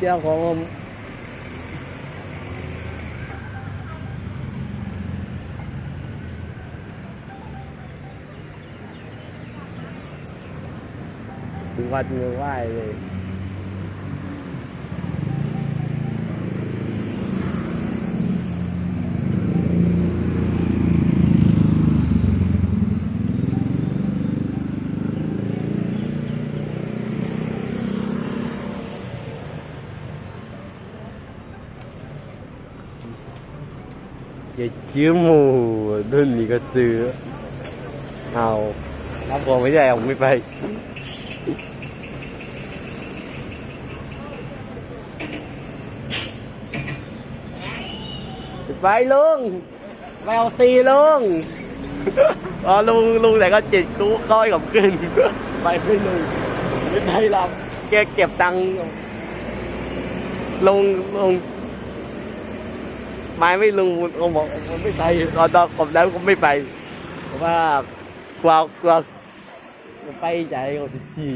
เจ้าของผมถึงวัดมือไหว้เลย อย่าชิ้อหมูรุ่นนี้ก็ซื้อ เอาถ้าผมไม่ใช่ผมไม่ไปไปลุงไปเอาซีลุงอ๋อลุงลุงแต่ก็จิตกูก้อยกับขึ้นไปไม่ลุงไม่ไปหรอกแกเก็บตังค์ลุงลุง ไม้ไม่ลุงผมบอกผมไม่ไปตอนตอนผมแล้วผมไม่ไปเพราะว่ากลัวกลัวไปใจของติดฉี่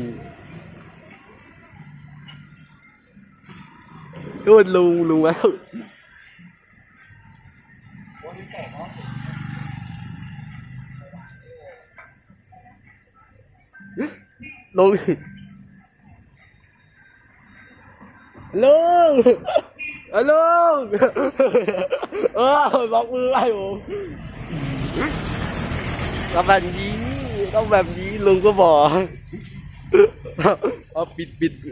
ก็ลุงลุงแล้วลุงลุง อะลุงเออบอกมือไอ้ผมก็แบบนี้ต้องแบบนี้ลุงก็บอกเอาปิดปิด